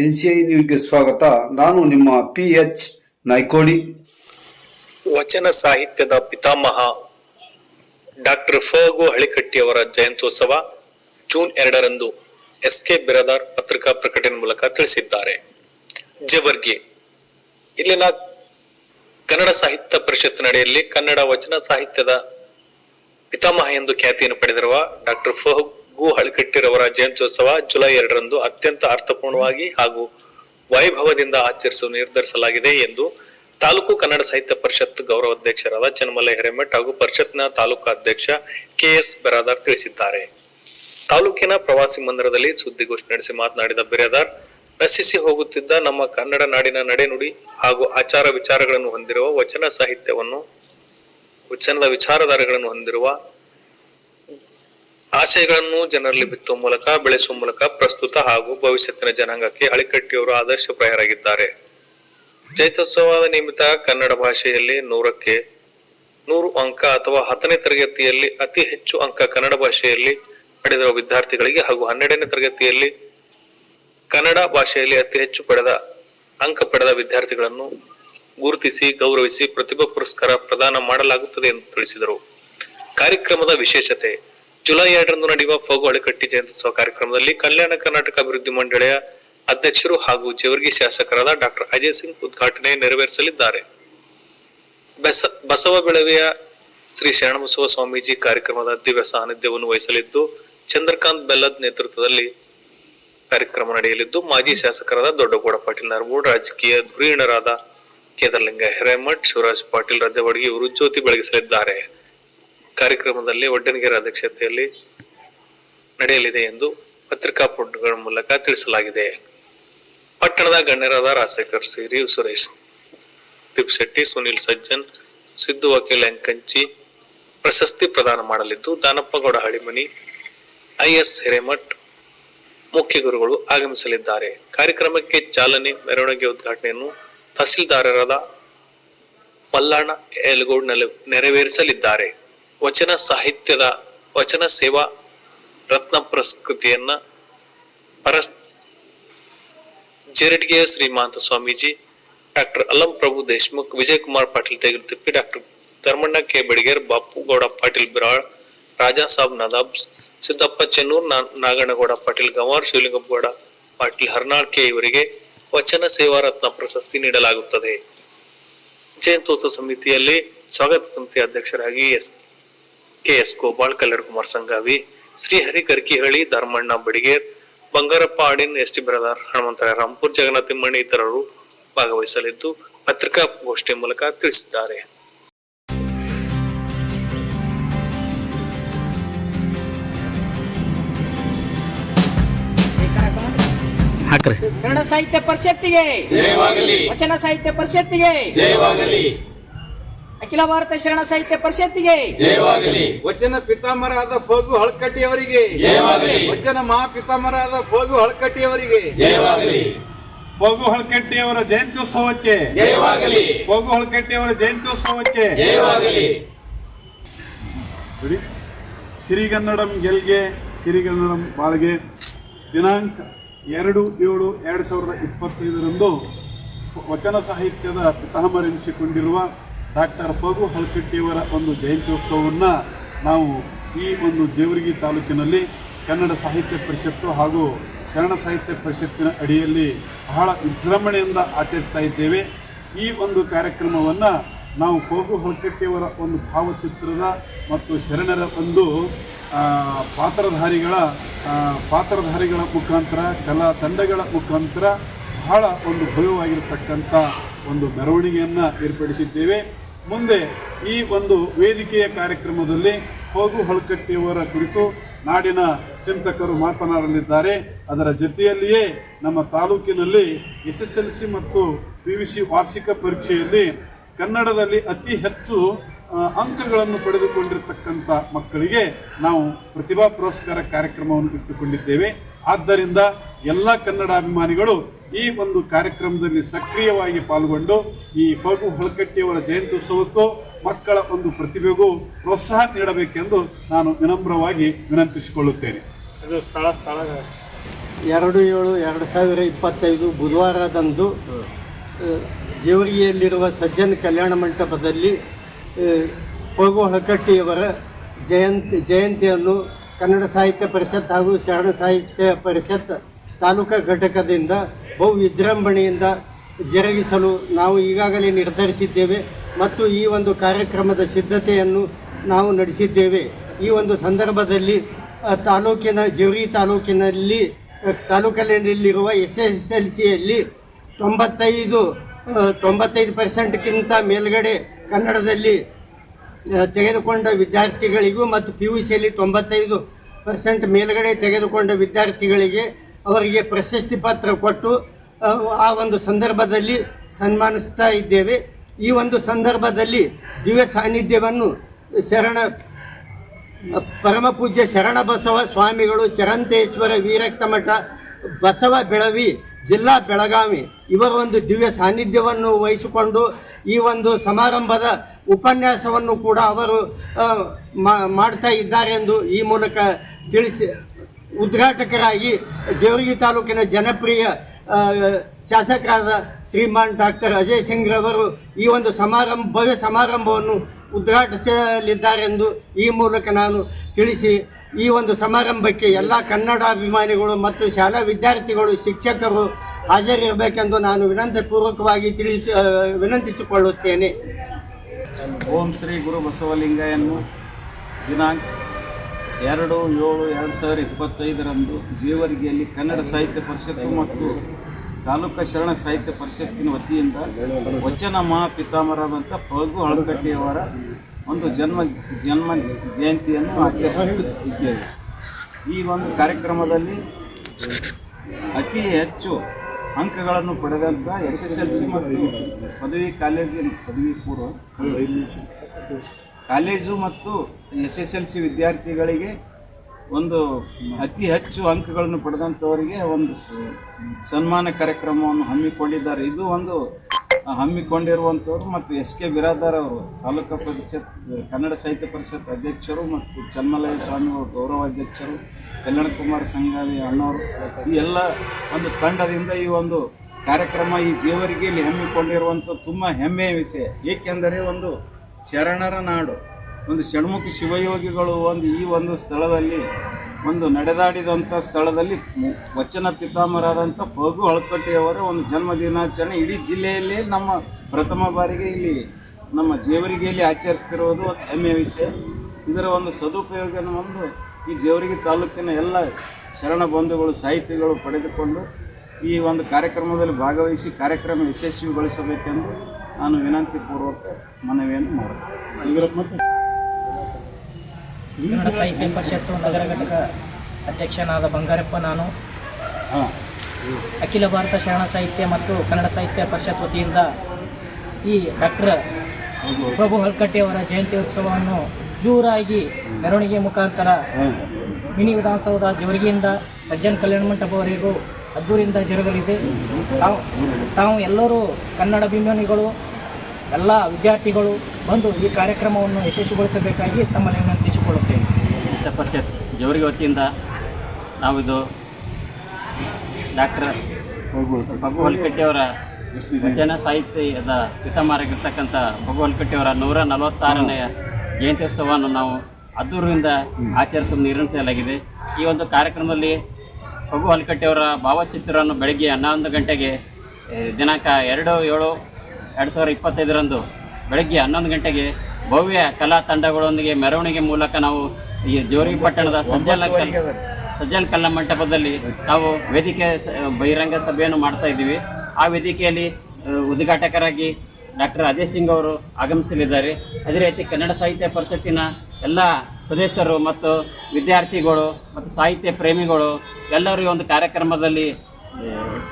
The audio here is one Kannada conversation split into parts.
ಎನ್ಸಿಐ ನ್ಯೂಸ್ಗೆ ಸ್ವಾಗತ. ನಾನು ನಿಮ್ಮ ಪಿ ಎಚ್ ನಾಯ್ಕೋಡಿ ವಚನ ಸಾಹಿತ್ಯದ ಪಿತಾಮಹ ಡಾಕ್ಟರ್ ಫಗು ಹಳಿಕಟ್ಟಿಯವರ ಜಯಂತ್ಯೋತ್ಸವ ಜೂನ್ ಎರಡರಂದು ಎಸ್ ಕೆ ಬಿರದಾರ್ ಪತ್ರಿಕಾ ಪ್ರಕಟಣೆ ಮೂಲಕ ತಿಳಿಸಿದ್ದಾರೆ. ಜವರ್ಗಿ, ಇಲ್ಲಿನ ಕನ್ನಡ ಸಾಹಿತ್ಯ ಪರಿಷತ್ ನಡೆಯಲ್ಲಿ ಕನ್ನಡ ವಚನ ಸಾಹಿತ್ಯದ ಪಿತಾಮಹ ಎಂದು ಖ್ಯಾತಿಯನ್ನು ಪಡೆದಿರುವ ಡಾಕ್ಟರ್ ಫಹಗು ಹಳಕಟ್ಟಿರವರ ಜಯಂತ್ಯೋತ್ಸವ ಜುಲೈ ಎರಡರಂದು ಅತ್ಯಂತ ಅರ್ಥಪೂರ್ಣವಾಗಿ ಹಾಗೂ ವೈಭವದಿಂದ ಆಚರಿಸಲು ನಿರ್ಧರಿಸಲಾಗಿದೆ ಎಂದು ತಾಲೂಕು ಕನ್ನಡ ಸಾಹಿತ್ಯ ಪರಿಷತ್ ಗೌರವ ಅಧ್ಯಕ್ಷರಾದ ಚನ್ನಮಲ್ಲ ಹಿರೇಮಠ್ ಹಾಗೂ ಪರಿಷತ್ನ ತಾಲೂಕು ಅಧ್ಯಕ್ಷ ಕೆ ಎಸ್ ಬೆರಾದಾರ್ ತಿಳಿಸಿದ್ದಾರೆ. ತಾಲೂಕಿನ ಪ್ರವಾಸಿ ಮಂದಿರದಲ್ಲಿ ಸುದ್ದಿಗೋಷ್ಠಿ ನಡೆಸಿ ಮಾತನಾಡಿದ ಬಿರಾದಾರ್ ನಶಿಸಿ ಹೋಗುತ್ತಿದ್ದ ನಮ್ಮ ಕನ್ನಡ ನಾಡಿನ ನಡೆನುಡಿ ಹಾಗೂ ಆಚಾರ ವಿಚಾರಗಳನ್ನು ಹೊಂದಿರುವ ವಚನ ಸಾಹಿತ್ಯವನ್ನು, ವಚನದ ವಿಚಾರಧಾರೆಗಳನ್ನು ಹೊಂದಿರುವ ಆಶಯಗಳನ್ನು ಜನರಲ್ಲಿ ಬಿತ್ತುವ ಮೂಲಕ, ಬೆಳೆಸುವ ಮೂಲಕ ಪ್ರಸ್ತುತ ಹಾಗೂ ಭವಿಷ್ಯತ್ತಿನ ಜನಾಂಗಕ್ಕೆ ಆದರ್ಶ ಆದರ್ಶಪ್ರಾಯರಾಗಿದ್ದಾರೆ ಜೈತೋತ್ಸವದ ನಿಮಿತ್ತ ಕನ್ನಡ ಭಾಷೆಯಲ್ಲಿ ನೂರಕ್ಕೆ ನೂರು ಅಂಕ ಅಥವಾ ಹತ್ತನೇ ತರಗತಿಯಲ್ಲಿ ಅತಿ ಹೆಚ್ಚು ಅಂಕ ಕನ್ನಡ ಭಾಷೆಯಲ್ಲಿ ಪಡೆದಿರುವ ವಿದ್ಯಾರ್ಥಿಗಳಿಗೆ ಹಾಗೂ ಹನ್ನೆರಡನೇ ತರಗತಿಯಲ್ಲಿ ಕನ್ನಡ ಭಾಷೆಯಲ್ಲಿ ಅತಿ ಹೆಚ್ಚು ಪಡೆದ ಅಂಕ ಪಡೆದ ವಿದ್ಯಾರ್ಥಿಗಳನ್ನು ಗುರುತಿಸಿ, ಗೌರವಿಸಿ, ಪ್ರತಿಭಾ ಪುರಸ್ಕಾರ ಪ್ರದಾನ ಮಾಡಲಾಗುತ್ತದೆ ಎಂದು ತಿಳಿಸಿದರು. ಕಾರ್ಯಕ್ರಮದ ವಿಶೇಷತೆ ಜುಲೈ ಎರಡರಂದು ನಡೆಯುವ ಫಗು ಅಣೆಕಟ್ಟಿ ಜಯಂತ್ಯೋತ್ಸವ ಕಾರ್ಯಕ್ರಮದಲ್ಲಿ ಕಲ್ಯಾಣ ಕರ್ನಾಟಕ ಅಭಿವೃದ್ಧಿ ಮಂಡಳಿಯ ಅಧ್ಯಕ್ಷರು ಹಾಗೂ ಜೇವರ್ಗಿ ಶಾಸಕರಾದ ಡಾಕ್ಟರ್ ಅಜಯ್ ಸಿಂಗ್ ಉದ್ಘಾಟನೆ ನೆರವೇರಿಸಲಿದ್ದಾರೆ. ಬಸ, ಬಸವ ಬೆಳವೆಯ ಶ್ರೀ ಶರಣಬಸವ ಸ್ವಾಮೀಜಿ ಕಾರ್ಯಕ್ರಮದ ದಿವ್ಯ ಸಾನ್ನಿಧ್ಯವನ್ನು ವಹಿಸಲಿದ್ದು, ಚಂದ್ರಕಾಂತ್ ಬೆಲ್ಲದ್ ನೇತೃತ್ವದಲ್ಲಿ ಕಾರ್ಯಕ್ರಮ ನಡೆಯಲಿದ್ದು, ಮಾಜಿ ಶಾಸಕರಾದ ದೊಡ್ಡಗೌಡ ಪಾಟೀಲ್ ನರಗೂಡ್ ರಾಜಕೀಯ ಧುರೀಣರಾದ ಕೇದರ್ಲಿಂಗ ಹಿರೇಮಠ್, ಶಿವರಾಜ್ ಪಾಟೀಲ್ ರದ್ದವಡಿಗೆ ಇವರು ಜ್ಯೋತಿ ಬೆಳಗಿಸಲಿದ್ದಾರೆ. ಕಾರ್ಯಕ್ರಮದಲ್ಲಿ ಒಡ್ಡನಗೆರೆ ಅಧ್ಯಕ್ಷತೆಯಲ್ಲಿ ನಡೆಯಲಿದೆ ಎಂದು ಪತ್ರಿಕಾ ಪುಟಗಳ ಮೂಲಕ ತಿಳಿಸಲಾಗಿದೆ. ಪಟ್ಟಣದ ಗಣ್ಯರಾದ ರಾಜಶೇಖರ್ ಸಿರಿ ಸುರೇಶ್, ದೀಪ್ ಶೆಟ್ಟಿ, ಸುನಿಲ್ ಸಜ್ಜನ್, ಸಿದ್ದು ವಕೀಲ್ ಅಂಕಂಚಿ ಪ್ರಶಸ್ತಿ ಪ್ರದಾನ ಮಾಡಲಿದ್ದು, ದಾನಪ್ಪಗೌಡ ಹಳಿಮನಿ, ಐಎಸ್ ಹಿರೇಮಠ್ ಮುಖ್ಯ ಗುರುಗಳು ಆಗಮಿಸಲಿದ್ದಾರೆ. ಕಾರ್ಯಕ್ರಮಕ್ಕೆ ಚಾಲನೆ ಮೆರವಣಿಗೆ ಉದ್ಘಾಟನೆಯನ್ನು ತಹಸೀಲ್ದಾರರಾದ ಮಲ್ಲಾಣ ಯಲಗೋಡ್ ನೆರವೇರಿಸಲಿದ್ದಾರೆ. ವಚನ ಸಾಹಿತ್ಯದ ವಚನ ಸೇವಾ ರತ್ನ ಪುರಸ್ಕೃತಿಯನ್ನ ಪರಸ್ ಜೇರಡ್ಗೆಯ Shrimanta Swamiji doctor Alam Prabhu Deshmukh, Vijayakumar Patil ತೆಗೆದುತಿಪ್ಪಿ doctor Dharmanna K. Bedager Bapu Gowda Patil Biral, Raja Sab Nadab, Siddappa Chennur Naganagowda Patil Ganwar, Shivalingappagowda Patil Harnal K. ಇವರಿಗೆ ವಚನ ಸೇವಾ ರತ್ನ ಪ್ರಶಸ್ತಿ ನೀಡಲಾಗುತ್ತದೆ. ಜಯಂತೋತ್ಸವ ಸಮಿತಿಯಲ್ಲಿ ಸ್ವಾಗತ ಸಮಿತಿ ಅಧ್ಯಕ್ಷರಾಗಿ S. K S Gopal Kalyan Kumar Sangavi Shrihari Karkihalli Dharmanna Badiger Bangarappa ಆಡಿನ್ S T brother Hanumantaraya Rampur Jagannatha Timmanna ಇತರರು ಭಾಗವಹಿಸಲಿದ್ದು ಪತ್ರಿಕಾಗೋಷ್ಠಿ ಮೂಲಕ ತಿಳಿಸಿದ್ದಾರೆ. ಹಾಕ್ರಿ. ಕನ್ನಡ ಸಾಹಿತ್ಯ ಪರಿಷತ್ತಿಗೆ. ವಚನ ಸಾಹಿತ್ಯ ಪರಿಷತ್ತಿಗೆ. ಜಯವಾಗಲಿ. ಅಖಿಲ ಭಾರತ ಶರಣ ಸಾಹಿತ್ಯ ಪರಿಷತ್ತಿಗೆ. ಜಯವಾಗಲಿ. ವಚನ ಪಿತಾಮರಾದ ಫೋಗು ಹಳಕಟ್ಟಿ ಅವರಿಗೆ ಜಯವಾಗಲಿ. ವಚನ ಮಹಾಪಿತಾಮಹರಾದ ಫೋಗು ಹಳಕಟ್ಟಿ ಅವರಿಗೆ ಜಯವಾಗಲಿ. ಹೋಗು ಹೊಳಕಟ್ಟಿಯವರ ಜಯಂತ್ಯೋತ್ಸವಕ್ಕೆ. ಜಯವಾಗಲಿ. ಹೋಗು ಹೊಳಕಟ್ಟಿಯವರ ಜಯಂತ್ಯೋತ್ಸವಕ್ಕೆ. ಜಯವಾಗಲಿ. ನೋಡಿ ಸಿರಿಗನ್ನಡಂ ಗೆಲ್ಗೆ ಸಿರಿಗನ್ನಡಂ ಬಾಳ್ಗೆ. ದಿನಾಂಕ ಎರಡು ಏಳು ಎರಡು ಸಾವಿರದ ಇಪ್ಪತ್ತೈದರಂದು ವಚನ ಸಾಹಿತ್ಯದ ಪಿತಾಮಹರೆನಿಸಿಕೊಂಡಿರುವ ಡಾಕ್ಟರ್ ಪಗು ಹಳಕಟ್ಟಿಯವರ ಒಂದು ಜಯಂತ್ಯೋತ್ಸವವನ್ನು ನಾವು ಈ ಒಂದು ಜೇವರ್ಗಿ ತಾಲೂಕಿನಲ್ಲಿ ಕನ್ನಡ ಸಾಹಿತ್ಯ ಪರಿಷತ್ತು ಹಾಗೂ ಶರಣ ಸಾಹಿತ್ಯ ಪರಿಷತ್ತಿನ ಅಡಿಯಲ್ಲಿ ಬಹಳ ವಿಜೃಂಭಣೆಯಿಂದ ಆಚರಿಸ್ತಾ ಇದ್ದೇವೆ. ಈ ಒಂದು ಕಾರ್ಯಕ್ರಮವನ್ನು ನಾವು ಪಗು ಹೊಳಕಟ್ಟಿಯವರ ಒಂದು ಭಾವಚಿತ್ರದ ಮತ್ತು ಶರಣರ ಒಂದು ಪಾತ್ರಧಾರಿಗಳ ಪಾತ್ರಧಾರಿಗಳ ಮುಖಾಂತರ, ಕಲಾ ತಂಡಗಳ ಮುಖಾಂತರ ಬಹಳ ಒಂದು ಭವ್ಯವಾಗಿರತಕ್ಕಂಥ ಒಂದು ಮೆರವಣಿಗೆಯನ್ನು ಏರ್ಪಡಿಸಿದ್ದೇವೆ. ಮುಂದೆ ಈ ಒಂದು ವೇದಿಕೆಯ ಕಾರ್ಯಕ್ರಮದಲ್ಲಿ ಹೋಗು ಹೊಳಕಟ್ಟಿಯವರ ಕುರಿತು ನಾಡಿನ ಚಿಂತಕರು ಮಾತನಾಡಲಿದ್ದಾರೆ. ಅದರ ಜೊತೆಯಲ್ಲಿಯೇ ನಮ್ಮ ತಾಲೂಕಿನಲ್ಲಿ ಎಸ್ ಎಸ್ ಎಲ್ ಸಿ ಮತ್ತು ಪಿ ಯು ಸಿ ವಾರ್ಷಿಕ ಪರೀಕ್ಷೆಯಲ್ಲಿ ಕನ್ನಡದಲ್ಲಿ ಅತಿ ಹೆಚ್ಚು ಅಂಕಗಳನ್ನು ಪಡೆದುಕೊಂಡಿರ್ತಕ್ಕಂಥ ಮಕ್ಕಳಿಗೆ ನಾವು ಪ್ರತಿಭಾ ಪುರಸ್ಕಾರ ಕಾರ್ಯಕ್ರಮವನ್ನು ಇಟ್ಟುಕೊಂಡಿದ್ದೇವೆ. ಆದ್ದರಿಂದ ಎಲ್ಲ ಕನ್ನಡಾಭಿಮಾನಿಗಳು ಈ ಒಂದು ಕಾರ್ಯಕ್ರಮದಲ್ಲಿ ಸಕ್ರಿಯವಾಗಿ ಪಾಲ್ಗೊಂಡು ಈ ಫಗು ಹೊಳಕಟ್ಟಿಯವರ ಜಯಂತ್ಯುತ್ಸವಕ್ಕೂ ಮಕ್ಕಳ ಒಂದು ಪ್ರತಿಭೆಗೂ ಪ್ರೋತ್ಸಾಹ ನೀಡಬೇಕೆಂದು ನಾನು ವಿನಮ್ರವಾಗಿ ವಿನಂತಿಸಿಕೊಳ್ಳುತ್ತೇನೆ. ಇದು ಸ್ಥಳ ಸ್ಥಳ. ಎರಡು ಏಳು ಎರಡು ಸಾವಿರ ಇಪ್ಪತ್ತೈದು ಬುಧವಾರದಂದು ಜೇವರಿಯಲ್ಲಿರುವ ಜೇವರಿಗೆಯಲ್ಲಿರುವ ಸಜ್ಜನ್ ಕಲ್ಯಾಣ ಮಂಟಪದಲ್ಲಿ ಪಗು ಹಳಕಟ್ಟಿಯವರ ಜಯಂತಿ ಜಯಂತಿಯನ್ನು ಕನ್ನಡ ಸಾಹಿತ್ಯ ಪರಿಷತ್ ಹಾಗೂ ಶರಣ ಸಾಹಿತ್ಯ ಪರಿಷತ್ ತಾಲೂಕಾ ಘಟಕದಿಂದ ಬಹು ವಿಜೃಂಭಣೆಯಿಂದ ಜರುಗಿಸಲು ನಾವು ಈಗಾಗಲೇ ನಿರ್ಧರಿಸಿದ್ದೇವೆ ಮತ್ತು ಈ ಒಂದು ಕಾರ್ಯಕ್ರಮದ ಸಿದ್ಧತೆಯನ್ನು ನಾವು ನಡೆಸಿದ್ದೇವೆ. ಈ ಒಂದು ಸಂದರ್ಭದಲ್ಲಿ ತಾಲೂಕಿನ ಜೇವರಿ ತಾಲೂಕಿನಲ್ಲಿ ತಾಲೂಕಿನಲ್ಲಿರುವ ಎಸ್ ಎಸ್ ಎಲ್ ಸಿಯಲ್ಲಿ ತೊಂಬತ್ತೈದು ತೊಂಬತ್ತೈದು ಪರ್ಸೆಂಟ್ಗಿಂತ ಮೇಲ್ಗಡೆ ಕನ್ನಡದಲ್ಲಿ ತೆಗೆದುಕೊಂಡ ವಿದ್ಯಾರ್ಥಿಗಳಿಗೂ ಮತ್ತು ಪಿ ಯು ಸಿಯಲ್ಲಿ ತೊಂಬತ್ತೈದು ಪರ್ಸೆಂಟ್ ಮೇಲ್ಗಡೆ ತೆಗೆದುಕೊಂಡ ವಿದ್ಯಾರ್ಥಿಗಳಿಗೆ ಅವರಿಗೆ ಪ್ರಶಸ್ತಿ ಪತ್ರ ಕೊಟ್ಟು ಆ, ಒಂದು ಸಂದರ್ಭದಲ್ಲಿ ಸನ್ಮಾನಿಸ್ತಾ ಇದ್ದೇವೆ. ಈ ಒಂದು ಸಂದರ್ಭದಲ್ಲಿ ದಿವ್ಯ ಸಾನ್ನಿಧ್ಯವನ್ನು ಶರಣ ಪರಮ ಪೂಜ್ಯ ಶರಣಬಸವ ಸ್ವಾಮಿಗಳು ಚರಂತೇಶ್ವರ ವೀರಕ್ತ ಮಠ ಬಸವ ಬೆಳವಿ ಜಿಲ್ಲಾ ಬೆಳಗಾವಿ ಇವರ ಒಂದು ದಿವ್ಯ ಸಾನ್ನಿಧ್ಯವನ್ನು ವಹಿಸಿಕೊಂಡು ಈ ಒಂದು ಸಮಾರಂಭದ ಉಪನ್ಯಾಸವನ್ನು ಕೂಡ ಅವರು ಮಾಡ್ತಾ ಇದ್ದಾರೆ ಎಂದು ಈ ಮೂಲಕ ತಿಳಿಸಿ ಉದ್ಘಾಟಕರಾಗಿ ಜೇವರ್ಗಿ ತಾಲೂಕಿನ ಜನಪ್ರಿಯ ಶಾಸಕರಾದ ಶ್ರೀಮಾನ್ ಡಾಕ್ಟರ್ ಅಜಯ್ ಸಿಂಗ್ ರವರು ಈ ಒಂದು ಸಮಾರಂಭ, ಭವ್ಯ ಸಮಾರಂಭವನ್ನು ಉದ್ಘಾಟಿಸಲಿದ್ದಾರೆಂದು ಈ ಮೂಲಕ ನಾನು ತಿಳಿಸಿ, ಈ ಒಂದು ಸಮಾರಂಭಕ್ಕೆ ಎಲ್ಲ ಕನ್ನಡಾಭಿಮಾನಿಗಳು ಮತ್ತು ಶಾಲಾ ವಿದ್ಯಾರ್ಥಿಗಳು, ಶಿಕ್ಷಕರು ಹಾಜರಿರಬೇಕೆಂದು ನಾನು ವಿನಂತಿಪೂರ್ವಕವಾಗಿ ತಿಳಿಸಿ ವಿನಂತಿಸಿಕೊಳ್ಳುತ್ತೇನೆ. ಓಂ ಶ್ರೀ ಗುರು ಬಸವಲಿಂಗಯನ್ನು ದಿನಾಂಕ ಎರಡು, ಏಳು, ಎರಡು ಸಾವಿರದ ಇಪ್ಪತ್ತೈದರಂದು ಜೀವರಿಗೆಯಲ್ಲಿ ಕನ್ನಡ ಸಾಹಿತ್ಯ ಪರಿಷತ್ತು ಮತ್ತು ತಾಲೂಕು ಶರಣ ಸಾಹಿತ್ಯ ಪರಿಷತ್ತಿನ ವತಿಯಿಂದ ವಚನ ಮಹಾಪಿತಾಮರಾದಂಥ ಫಗು ಹಳಕಟ್ಟಿಯವರ ಒಂದು ಜನ್ಮ ಜನ್ಮ ಜಯಂತಿಯನ್ನು ಆಚರಿಸುತ್ತಿದ್ದೇವೆ. ಈ ಒಂದು ಕಾರ್ಯಕ್ರಮದಲ್ಲಿ ಅತಿ ಹೆಚ್ಚು ಅಂಕಗಳನ್ನು ಪಡೆದಂಥ ಎಸ್ ಎಸ್ ಎಲ್ ಸಿ ಮತ್ತು ಪದವಿ ಕಾಲೇಜಿನ ಪದವಿ ಪೂರ್ವ ಕಾಲೇಜು ಮತ್ತು ಎಸ್ ಎಸ್ ಎಲ್ ಸಿ ವಿದ್ಯಾರ್ಥಿಗಳಿಗೆ ಒಂದು ಅತಿ ಹೆಚ್ಚು ಅಂಕಗಳನ್ನು ಪಡೆದಂಥವರಿಗೆ ಒಂದು ಸನ್ಮಾನ ಕಾರ್ಯಕ್ರಮವನ್ನು ಹಮ್ಮಿಕೊಂಡಿದ್ದಾರೆ. ಇದು ಒಂದು ಹಮ್ಮಿಕೊಂಡಿರುವಂಥವ್ರು ಮತ್ತು ಎಸ್ ಕೆ ಬಿರಾದಾರ್ ಅವರು, ತಾಲೂಕಾ ಪರಿಷತ್, ಕನ್ನಡ ಸಾಹಿತ್ಯ ಪರಿಷತ್ ಅಧ್ಯಕ್ಷರು ಮತ್ತು ಚನ್ಮಲಯ ಅವರು, ಗೌರವ ಅಧ್ಯಕ್ಷರು, ಕಲ್ಯಾಣ ಕುಮಾರ್ ಸಂಗಾಲಿ ಅಣ್ಣವರು, ಈ ಎಲ್ಲ ಒಂದು ತಂಡದಿಂದ ಈ ಒಂದು ಕಾರ್ಯಕ್ರಮ ಈ ಜೇವರಿಗೆಯಲ್ಲಿ ಹಮ್ಮಿಕೊಂಡಿರುವಂಥ ತುಂಬ ಹೆಮ್ಮೆಯ ವಿಷಯ. ಏಕೆಂದರೆ ಒಂದು ಶರಣರ ನಾಡು. ಒಂದು ಷಣ್ಮುಖಿ ಶಿವಯೋಗಿಗಳು ಒಂದು ಈ ಒಂದು ಸ್ಥಳದಲ್ಲಿ, ಒಂದು ನಡೆದಾಡಿದಂಥ ಸ್ಥಳದಲ್ಲಿ ವಚನ ಪಿತಾಮರಾದಂಥ ಫಗು ಹಳಕಟ್ಟೆಯವರ ಒಂದು ಜನ್ಮ ದಿನಾಚರಣೆ ಇಡೀ ಜಿಲ್ಲೆಯಲ್ಲೇ ನಮ್ಮ ಪ್ರಥಮ ಬಾರಿಗೆ ಇಲ್ಲಿ ನಮ್ಮ ಜೇವರಿಗೆಯಲ್ಲಿ ಆಚರಿಸ್ತಿರುವುದು ಹೆಮ್ಮೆಯ ವಿಷಯ. ಇದರ ಒಂದು ಸದುಪಯೋಗ ಒಂದು ಈ ಜೇವರಿಗೆ ತಾಲೂಕಿನ ಎಲ್ಲ ಶರಣ ಬಂಧುಗಳು, ಸಾಹಿತಿಗಳು ಪಡೆದುಕೊಂಡು ಈ ಒಂದು ಕಾರ್ಯಕ್ರಮದಲ್ಲಿ ಭಾಗವಹಿಸಿ ಕಾರ್ಯಕ್ರಮ ಯಶಸ್ವಿಗೊಳಿಸಬೇಕೆಂದು ನಾನು ವಿನಂತಿ ಪೂರ್ವಕ ಮನವಿಯನ್ನು ಮಾಡುತ್ತೇನೆ. ಕನ್ನಡ ಸಾಹಿತ್ಯ ಪರಿಷತ್ತು ನಗರ ಘಟಕ ಅಧ್ಯಕ್ಷನಾದ ಬಂಗಾರಪ್ಪ ನಾನು ಅಖಿಲ ಭಾರತ ಶರಣ ಸಾಹಿತ್ಯ ಮತ್ತು ಕನ್ನಡ ಸಾಹಿತ್ಯ ಪರಿಷತ್ ವತಿಯಿಂದ ಈ ಡಾಕ್ಟರ್ ಪ್ರಭು ಹಳ್ಕಟ್ಟಿ ಅವರ ಜಯಂತಿ ಉತ್ಸವವನ್ನು ಜೋರಾಗಿ ಮೆರವಣಿಗೆ ಮುಖಾಂತರ ಮಿನಿ ವಿಧಾನಸೌಧ ಜವರಿಗೆಯಿಂದ ಸಜ್ಜನ್ ಕಲ್ಯಾಣ ಮಂಟಪವರೆಗೂ ಅದ್ದೂರಿಯಿಂದ ಜರುಗಲಿದೆ. ತಾವು ತಾವು ಎಲ್ಲರೂ ಕನ್ನಡ ಅಭಿಮಾನಿಗಳು ಎಲ್ಲ ವಿದ್ಯಾರ್ಥಿಗಳು ಬಂದು ಈ ಕಾರ್ಯಕ್ರಮವನ್ನು ಯಶಸ್ವಿಗೊಳಿಸಬೇಕಾಗಿ ತಮ್ಮಲ್ಲಿ ವಿನಂತಿಸಿಕೊಳ್ಳುತ್ತೇನೆ ಪರಿಷತ್ ಜವರಿಗೆ ವತಿಯಿಂದ ನಾವಿದು ಡಾಕ್ಟರ್ ಬಗ್ಗು ಹೊಲ್ಕಟ್ಟಿಯವರ ವಚನ ಸಾಹಿತ್ಯದ ಪಿತಾಮಹರಾಗಿರ್ತಕ್ಕಂಥ ಬಗ್ಗು ಹೊಲ್ಕಟ್ಟಿಯವರ ನೂರ ನಲವತ್ತಾರನೆಯ ಜಯಂತ್ಯೋತ್ಸವವನ್ನು ನಾವು ಅದ್ದೂರಿನಿಂದ ಆಚರಿಸಲು ನಿರ್ಣಯಿಸಲಾಗಿದೆ. ಈ ಒಂದು ಕಾರ್ಯಕ್ರಮದಲ್ಲಿ ಬಗ್ಗು ಹೊಲ್ಕಟ್ಟಿಯವರ ಭಾವಚಿತ್ರವನ್ನು ಬೆಳಗ್ಗೆ ಹನ್ನೊಂದು ಗಂಟೆಗೆ ದಿನಾಂಕ ಎರಡು ಏಳು ಎರಡು ಸಾವಿರ ಇಪ್ಪತ್ತೈದರಂದು ಬೆಳಗ್ಗೆ ಹನ್ನೊಂದು ಗಂಟೆಗೆ ಭವ್ಯ ಕಲಾ ತಂಡಗಳೊಂದಿಗೆ ಮೆರವಣಿಗೆ ಮೂಲಕ ನಾವು ಈ ಜೋರಿ ಪಟ್ಟಣದ ಸಜ್ಜಲ ಕಲ್ ಸಜ್ಜಲ್ ಕಲ್ಲ ಮಂಟಪದಲ್ಲಿ ನಾವು ವೇದಿಕೆ ಬಹಿರಂಗ ಸಭೆಯನ್ನು ಮಾಡ್ತಾ ಇದ್ದೀವಿ. ಆ ವೇದಿಕೆಯಲ್ಲಿ ಉದ್ಘಾಟಕರಾಗಿ ಡಾಕ್ಟರ್ ಅಜಯ್ ಸಿಂಗ್ ಅವರು ಆಗಮಿಸಲಿದ್ದಾರೆ. ಅದೇ ರೀತಿ ಕನ್ನಡ ಸಾಹಿತ್ಯ ಪರಿಷತ್ತಿನ ಎಲ್ಲ ಸದಸ್ಯರು ಮತ್ತು ವಿದ್ಯಾರ್ಥಿಗಳು ಮತ್ತು ಸಾಹಿತ್ಯ ಪ್ರೇಮಿಗಳು ಎಲ್ಲರೂ ಈ ಒಂದು ಕಾರ್ಯಕ್ರಮದಲ್ಲಿ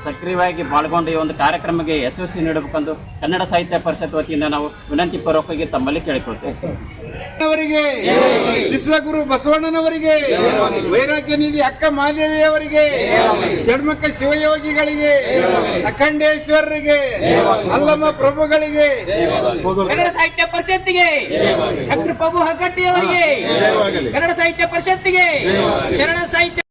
ಸಕ್ರಿಯವಾಗಿ ಪಾಲ್ಗೊಂಡು ಈ ಒಂದು ಕಾರ್ಯಕ್ರಮಕ್ಕೆ ಯಶಸ್ವಿ ನೀಡಬೇಕೆಂದು ಕನ್ನಡ ಸಾಹಿತ್ಯ ಪರಿಷತ್ ವತಿಯಿಂದ ನಾವು ವಿನಂತಿ ಪೂರ್ವಕವಾಗಿ ತಮ್ಮಲ್ಲಿ ಕೇಳಿಕೊಳ್ತೇವೆ. ಅವರಿಗೆ ವಿಶ್ವಗುರು ಬಸವಣ್ಣನವರಿಗೆ ವೈರಾಗ್ಯ ನಿಧಿ ಅಕ್ಕ ಮಹಾದೇವಿ ಅವರಿಗೆ ಷಣ್ಮುಖ ಶಿವಯೋಗಿಗಳಿಗೆ ಅಖಂಡೇಶ್ವರರಿಗೆ ಅಲ್ಲಮ್ಮ ಪ್ರಭುಗಳಿಗೆ ಕನ್ನಡ ಸಾಹಿತ್ಯ ಪರಿಷತ್ತಿಗೆ ಡಾಕ್ಟರ್ ಪ್ರಭು ಹಗಟ್ಟಿಯವರಿಗೆ ಅವರಿಗೆ ಕನ್ನಡ ಸಾಹಿತ್ಯ ಪರಿಷತ್ತಿಗೆ ಶರಣ ಸಾಹಿತ್ಯ